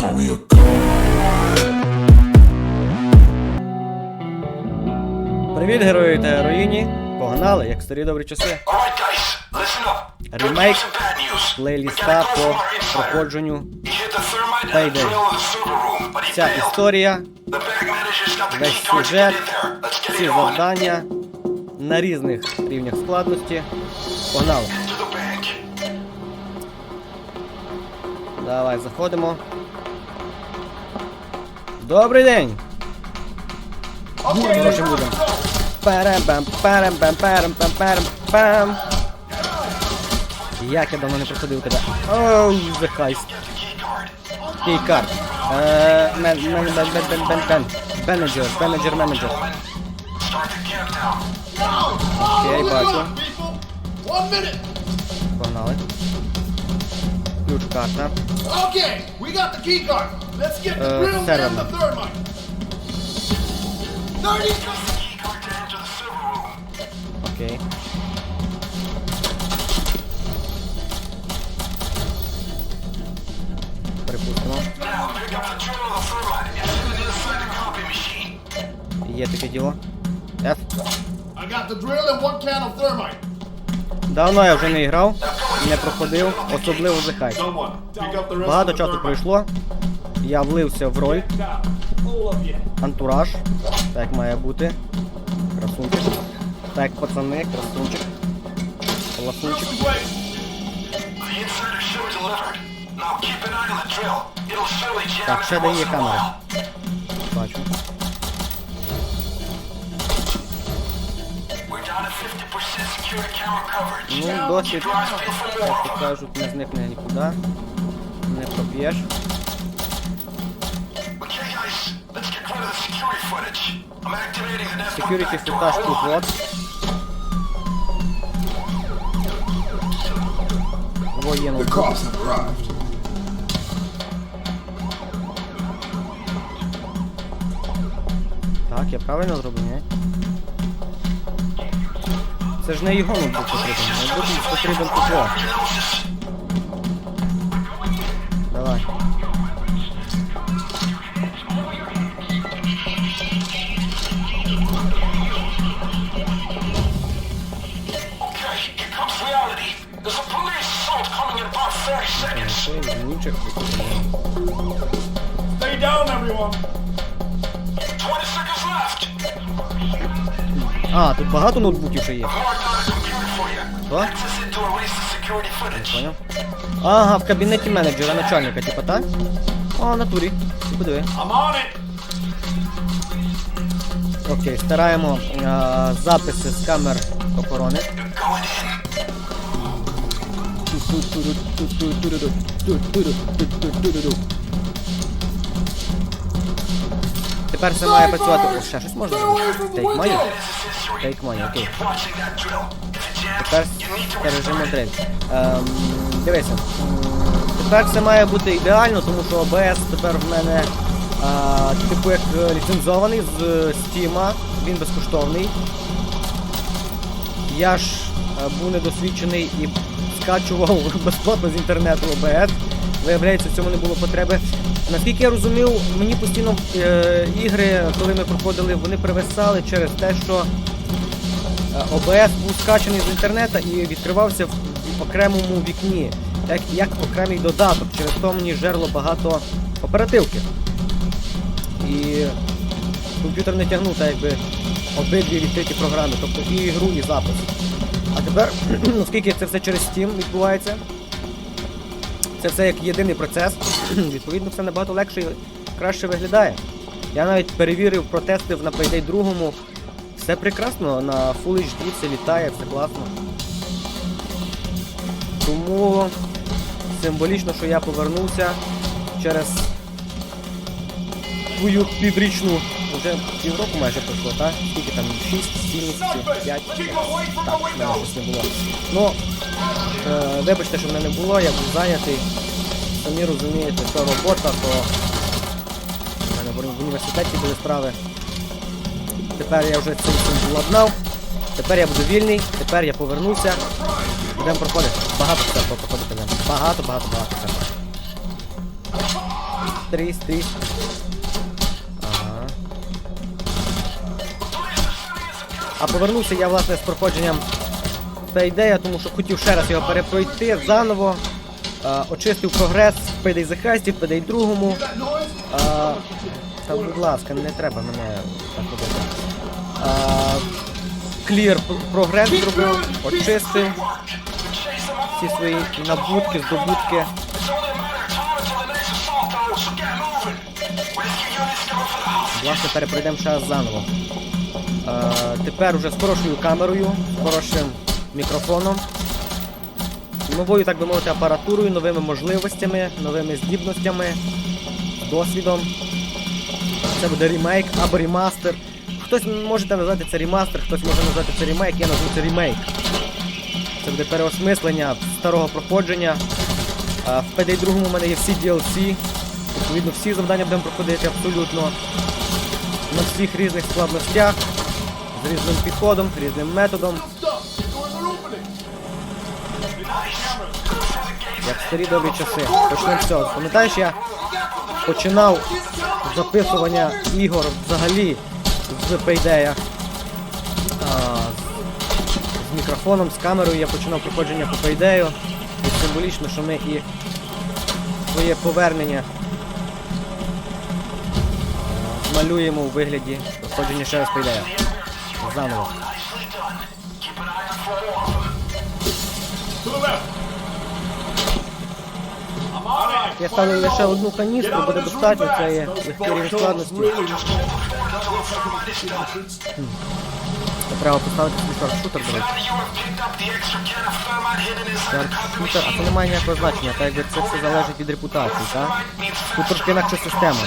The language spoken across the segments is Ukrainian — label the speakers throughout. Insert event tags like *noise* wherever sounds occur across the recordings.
Speaker 1: call me a.
Speaker 2: Привіт, герої та героїні. Погнали, як старі добрі часи. Ремейк плейліста по проходженню. Payday. Ця історія, весь сюжет,
Speaker 3: on.
Speaker 2: завдання на різних рівнях складності. Погнали. Давай, заходимо. Добрий день! Гроші будемо. Парам-пам, парам-пам, парам-пам, парам-пам. Як я давно не проходив тебе. Оу, the heist. Кейкард. Е, мен, мен, мен, мен, мен, мен, мен. Менеджер, менеджер, менеджер. Окей, бачу. Погнали. Ключ карта.
Speaker 4: Okay, we got the key card. Let's get the
Speaker 2: Uh,
Speaker 4: grill
Speaker 2: seven.
Speaker 4: and the thermite. Thirty.
Speaker 3: Key card to enter the server room.
Speaker 2: Окей. Припустимо.
Speaker 3: Now pick up the drill of the thermite and send it inside the copy machine.
Speaker 2: Є таке діло. F.
Speaker 4: I got the drill and one can of thermite.
Speaker 2: Давно я вже не грав, не проходив, особливо the
Speaker 4: rest
Speaker 2: Багато часу пройшло. Я влився в роль. Антураж. Так має бути. Красунчик. Так, пацани, красунчик. Ласунчик. Так, ще дає камера. Бачу. Ну, досвід,
Speaker 3: Keep your eyes peeled for
Speaker 2: як
Speaker 3: more.
Speaker 2: то кажуть, не зникне нікуди. Не проб'єш.
Speaker 3: Okay, guys, let's get rid of the security footage. I'm activating the desktop
Speaker 2: Security
Speaker 3: backdoor.
Speaker 2: футаж тут
Speaker 3: Hold on.
Speaker 2: от. Воєнну.
Speaker 1: The cops have arrived.
Speaker 2: Так, я правильно зробив, ні? Це ж не його ноутбук потрібен, ноутбук потрібен тепло. Давай.
Speaker 3: Okay, here comes
Speaker 2: А, тут багато ноутбуків ще є. Ага, в кабінеті менеджера, начальника, типа, так? О, натурі. Ти подиви. Окей, стараємо а, записи з камер охорони. Тепер все має працювати. О, ще щось можна зробити? Take money? Take money, окей. Тепер
Speaker 3: need
Speaker 2: дрель. Ем, дивися. Тепер все має бути ідеально, тому що OBS тепер в мене а, типу як е, ліцензований з Steam, він безкоштовний. Я ж е, був недосвідчений і скачував *laughs* безплатно з інтернету OBS. Виявляється, в цьому не було потреби. Наскільки я розумів, мені постійно е, ігри, коли ми проходили, вони привисали через те, що Е, ОБС був скачаний з інтернету і відкривався в окремому вікні, як, як окремий додаток. Через то мені жерло багато оперативки. І комп'ютер не тягнув так якби обидві відкриті програми, тобто і ігру, і запис. А тепер, *clears throat* оскільки це все через Steam відбувається, це все як єдиний процес, *clears throat* відповідно все набагато легше і краще виглядає. Я навіть перевірив, протестив на Payday 2, все прекрасно, на Full HD все літає, все класно. Тому символічно, що я повернувся через твою підрічну, вже півроку майже пройшло, так? Скільки там? 6, 7 місяців, 5? Так, в мене щось не було. Ну, е, вибачте, що в мене не було, я був зайнятий. Самі розумієте, що робота, то в мене в університеті були справи. Тепер я вже цим цим владнав. Тепер я буду вільний, тепер я повернувся. Будемо проходити. Багато все проходити будемо. Багато, багато, багато А повернувся я, власне, з проходженням та ідея, тому що хотів ще раз його перепройти заново. А, очистив прогрес в Payday The Heist, в Payday другому. А, та, будь ласка, не треба мене так робити. Клір прогрес зробив, очистив всі свої набутки, здобутки. Власне, перепройдемо ще раз заново. Е, тепер уже з хорошою камерою, з хорошим мікрофоном, новою, так би мовити, апаратурою, новими можливостями, новими здібностями, досвідом. Це буде ремейк або ремастер. Хтось може назвати це ремастер, хтось може назвати це ремейк, я назву це ремейк. Це буде переосмислення старого проходження. А, В PD 2 у мене є всі DLC. Відповідно, всі завдання будемо проходити абсолютно на всіх різних складностях, з різним підходом, з різним методом. Як старі добрі часи. Почнемо з цього. Пам'ятаєш, я починав записування ігор взагалі з. А, з, мікрофоном, з камерою я починав проходження по Payday. І символічно, що ми і своє повернення малюємо у вигляді проходження ще раз Payday. Заново. Я ставлю лише одну каністру, буде достатньо, це є складності. Треба поставити свій шарпшутер, до речі. Шарпшутер, а це не має ніякого значення, так якби це все залежить від репутації, так? Тут трошки інакша система.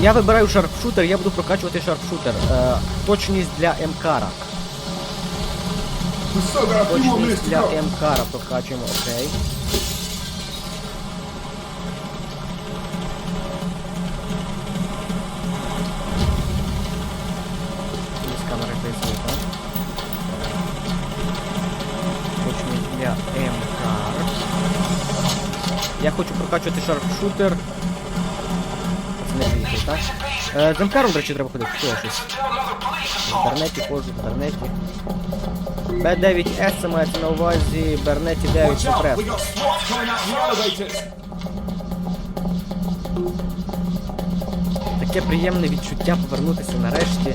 Speaker 2: Я вибираю шарпшутер, я буду прокачувати шарпшутер. Е, точність для МКара.
Speaker 4: Minutes
Speaker 2: Точність для
Speaker 4: go.
Speaker 2: МКара прокачуємо, окей. Я хочу прокачувати шарпшутер. Е, з МКаром, до речі, треба ходити. Що я щось? Ходжу, в інтернеті. Б9С мається на увазі Бернеті 9 Супрес. Таке приємне відчуття повернутися нарешті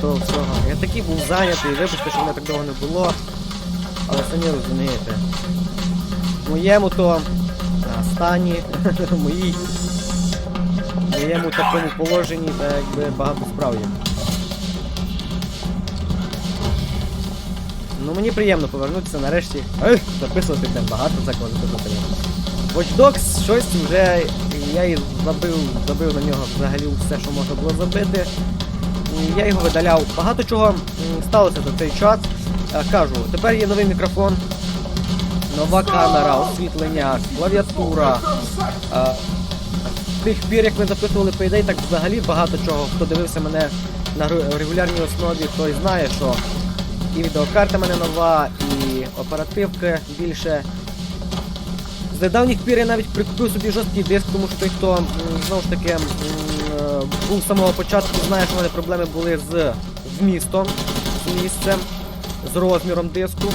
Speaker 2: до всього. Я такий був зайнятий, вибачте, що мене так довго не було. Але самі розумієте. Моєму то стані, *laughs* моїй, моєму такому положенні, та якби багато справ є. Ну мені приємно повернутися нарешті. Ех, записувати там багато закон записувати. Watch Dogs щось вже я і забив, забив на нього взагалі все, що можна було забити. Я його видаляв. Багато чого сталося за цей час. Е, Кажу, тепер є новий мікрофон, нова камера, освітлення, клавіатура. З тих пір, як ми записували Payday, так взагалі багато чого. Хто дивився мене на регулярній основі, той знає, що і відеокарта мене нова, і оперативки більше. З недавніх пір я навіть прикупив собі жорсткий диск, тому що той, хто знову ж таки е, був з самого початку, знає, що в мене проблеми були з вмістом, з місцем, з розміром диску,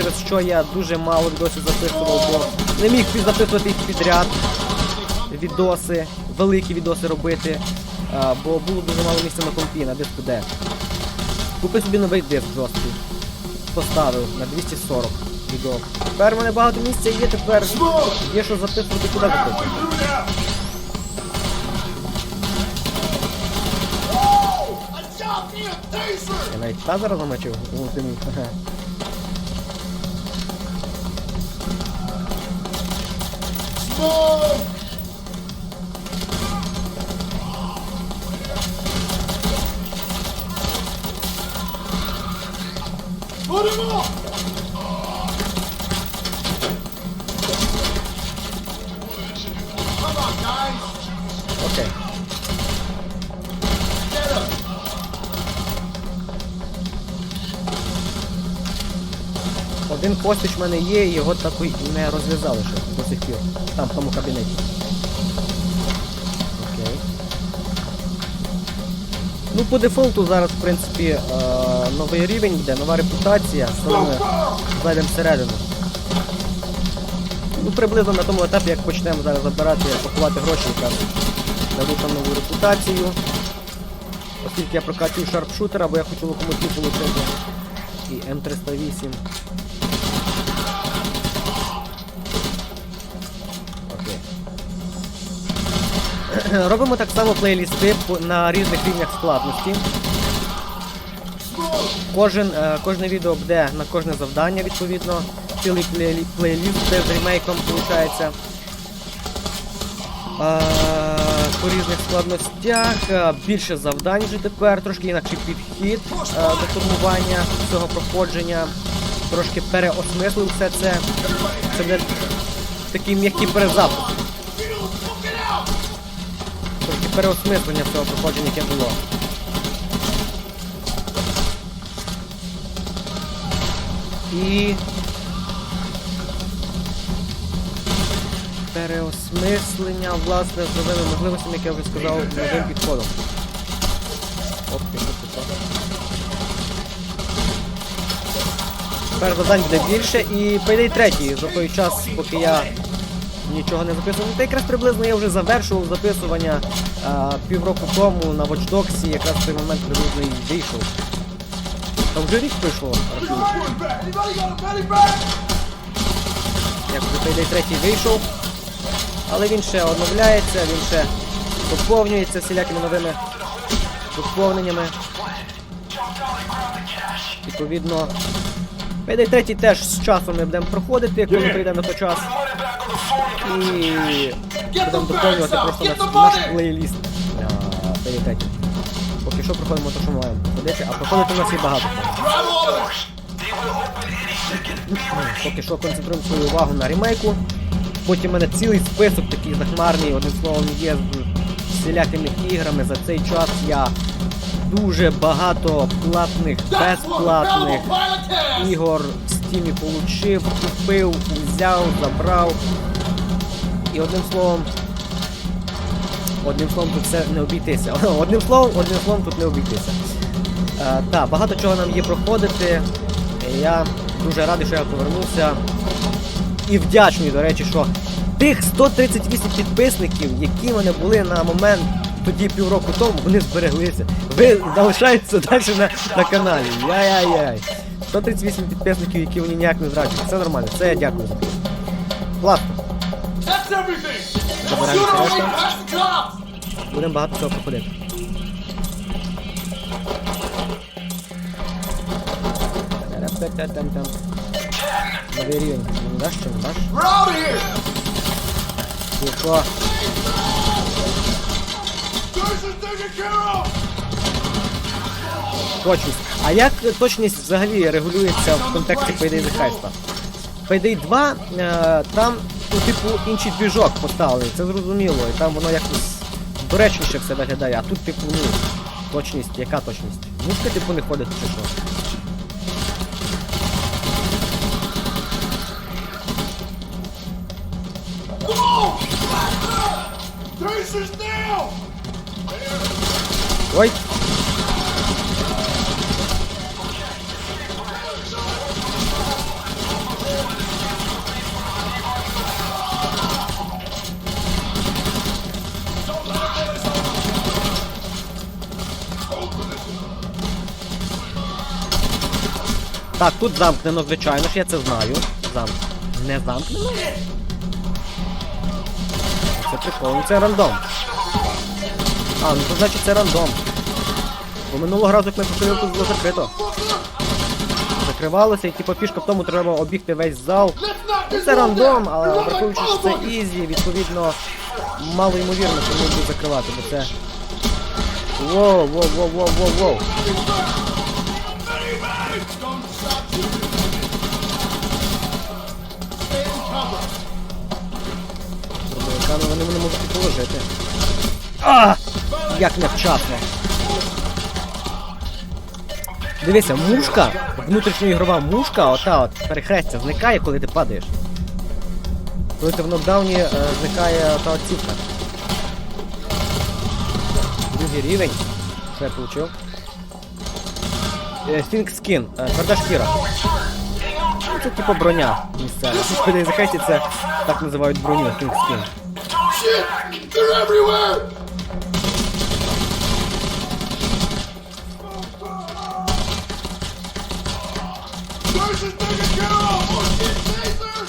Speaker 2: через що я дуже мало відосів записував, бо не міг записувати їх підряд. Відоси, великі відоси робити, бо було дуже мало місця на компі, на диску D. Купив собі новий диск жорсткий. Поставив на 240 відео. Тепер в мене багато місця є, тепер є що записувати куди записувати. Я навіть тазера замочив 왔어 어려워 постіч в мене є, і його так і не розв'язали ще до сих пір. Там, в тому кабінеті. Окей. Ну, по дефолту зараз, в принципі, е новий рівень буде, нова репутація, саме зайдемо всередину. Ну, приблизно на тому етапі, як почнемо зараз забирати, пакувати гроші, якраз даду там нову репутацію. Оскільки я прокачую шарпшутера, бо я хочу локомотив отримати. І М308. Робимо так само плейлісти на різних рівнях складності. Кожен, е, кожне відео буде на кожне завдання, відповідно. Цілий плейлі- плейліст буде з ремейком, виходить. Е, по різних складностях. Е, Більше завдань вже тепер, трошки інакший підхід до формування цього проходження. Трошки переосмислив все це. Це буде такий м'який перезапуск. Переосмислення цього проходження, яке було. І переосмислення, власне, з новими можливостями, як я вже сказав, новим підходом. Оп, тихо. Тепер завдань буде більше і по ідеї третій, за той час, поки я нічого не записував. Та якраз приблизно я вже завершував записування півроку тому на Watch Dogs, якраз в той момент приблизно і вийшов. Там вже рік пройшло. Як вже Payday 3 вийшов. Але він ще оновляється, він ще доповнюється всілякими новими доповненнями. Відповідно. Payday 3 теж з часом ми будемо проходити, коли прийде на той час. І будемо доповнювати просто наш, наш плейліст 3. Поки що проходимо те, що маємо проходити, а проходити у нас є багато. Поки що концентруємо свою увагу на ремейку. Потім в мене цілий список такий захмарний, одним словом, є з всілякими іграми. За цей час я дуже багато платних, безплатних ігор в стімі получив, купив, взяв, забрав. І одним словом. Одним словом тут все не обійтися. *laughs* Одним словом, одним словом тут не обійтися. Е, так, багато чого нам є проходити. Я дуже радий, що я повернувся. І вдячний, до речі, що тих 138 підписників, які в мене були на момент тоді півроку тому, вони збереглися. Ви залишаєтеся далі на, на каналі. Яй-яй-яй. 138 підписників, які вони ніяк не зраджують. Це нормально, це я дякую за це. Класно. Забираємо
Speaker 4: cops!
Speaker 2: Будемо багато цього проходити. Та-ра-та-та-там-там. Новий рівень. Не даш чи не даш? Тихо. Точність. А як точність взагалі регулюється в контексті Payday the Heist? Payday 2, е, там, ну, типу, інший двіжок поставлений, це зрозуміло, і там воно якось доречніше все виглядає, а тут, типу, ну, точність, яка точність? Мушка, типу, не ходить чи що? Ой! Так, тут замкнено, звичайно ж, я це знаю. Зам... Не замкнено? Це прикол, ну це рандом. А, ну то значить це рандом. Бо минулого разу, як ми проходили, тут було закрито. Закривалося і типу фішка в тому треба обігти весь зал. Це рандом, але враховуючи, що це ізі, відповідно, мало ймовірно, що вони будуть закривати, бо це. Воу, воу, воу, воу, воу, воу. І положити. А! Як невчасно. Дивися, мушка, внутрішньоігрова мушка, ота от перехрестя зникає, коли ти падаєш. Коли ти в нокдауні е, зникає та от цифра. Другий рівень. Що я получив? Е, Фінк скін, е, тверда шкіра. Це типу броня місцева. Захисті це так називають броню, фінк скін.
Speaker 4: Shit! They're everywhere! Where's this care of? Oh shit, taser!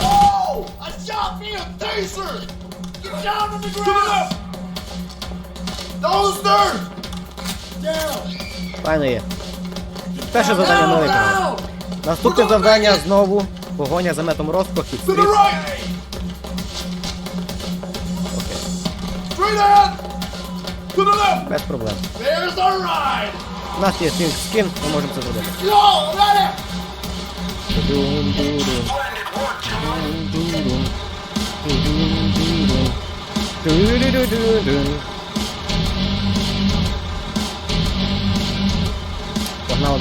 Speaker 4: Whoa! I shot me a taser! Get down on the ground! Downstairs! Down!
Speaker 2: Файно є. Перше завдання виконали. Наступне завдання знову погоня за метом розпах і
Speaker 4: To the
Speaker 2: стріт.
Speaker 4: right!
Speaker 2: Окей.
Speaker 4: Straight ahead! To the left!
Speaker 2: Без проблем. У нас є фінк скін, ми можемо це зробити.
Speaker 4: Yo, ready!
Speaker 2: Дум-дурум. Дум-дурум. Дум-дурум. Ду-ду-ду-ду.